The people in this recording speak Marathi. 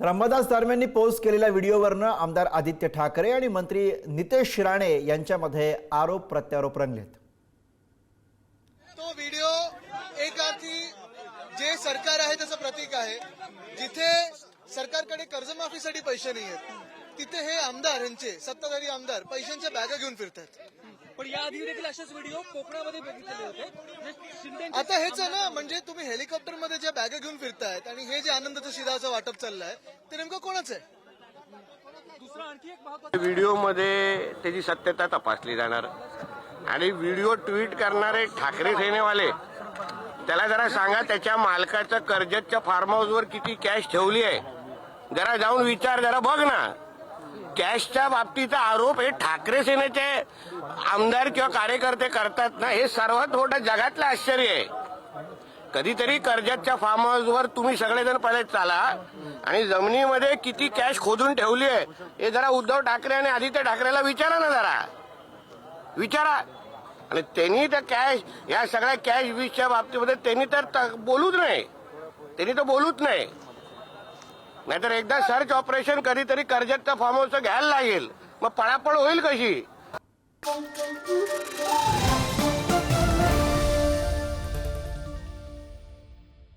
तर अंबादास दानवेंनी पोस्ट केलेल्या व्हिडिओवरनं आमदार आदित्य ठाकरे आणि मंत्री नितेश राणे यांच्यामध्ये आरोप प्रत्यारोप रंगलेत. तो व्हिडिओ एक अर्थी जे सरकार आहे त्याचं प्रतीक आहे. जिथे सरकारकडे कर्जमाफीसाठी पैसे नाही आहेत तिथे हे आमदार यांचे सत्ताधारी आमदार पैशांच्या बॅगा घेऊन फिरतात. पण या आधी देखील असेच व्हिडिओ कोकणामध्ये बघितलेले होते. आता हेच आहे ना म्हणजे तुम्ही हेलिकॉप्टरमध्ये ज्या बॅगा घेऊन फिरतायत आणि हे जे आनंदाचं शिधाचं वाटप चाललंय ते नेमकं कोणाचं आहे? दुसरा आणखी एक महत्त्वाचा व्हिडिओमध्ये त्याची सत्यता तपासली जाणार. आणि व्हिडिओ ट्विट करणारे ठाकरे सेनेवाले त्याला जरा सांगा त्याच्या मालकाचं कर्जतच्या फार्म हाऊसवर किती कॅश ठेवली आहे? जरा जाऊन विचार जरा बघ ना. कॅशच्या बाबतीचा आरोप हे ठाकरे सेनेचे आमदार किंवा कार्यकर्ते करतात ना हे सर्वात मोठं जगातलं आश्चर्य आहे. कधीतरी कर्जतच्या फार्म हाऊसवर तुम्ही सगळेजण पहिले चाला आणि जमिनीमध्ये किती कॅश खोदून ठेवली आहे हे जरा उद्धव ठाकरे आणि आदित्य ठाकरेला विचारा ना जरा. विचारा. आणि त्यांनी तर कॅश या सगळ्या कॅश वीसच्या बाबतीमध्ये त्यांनी तर त- बोलूच नाही. त्यांनी तर बोलूच नाही. नाहीतर एकदा सर्च ऑपरेशन कधीतरी कर्जतच्या फार्म हाऊसचं घ्यायला लागेल. मग पळापळ होईल कशी?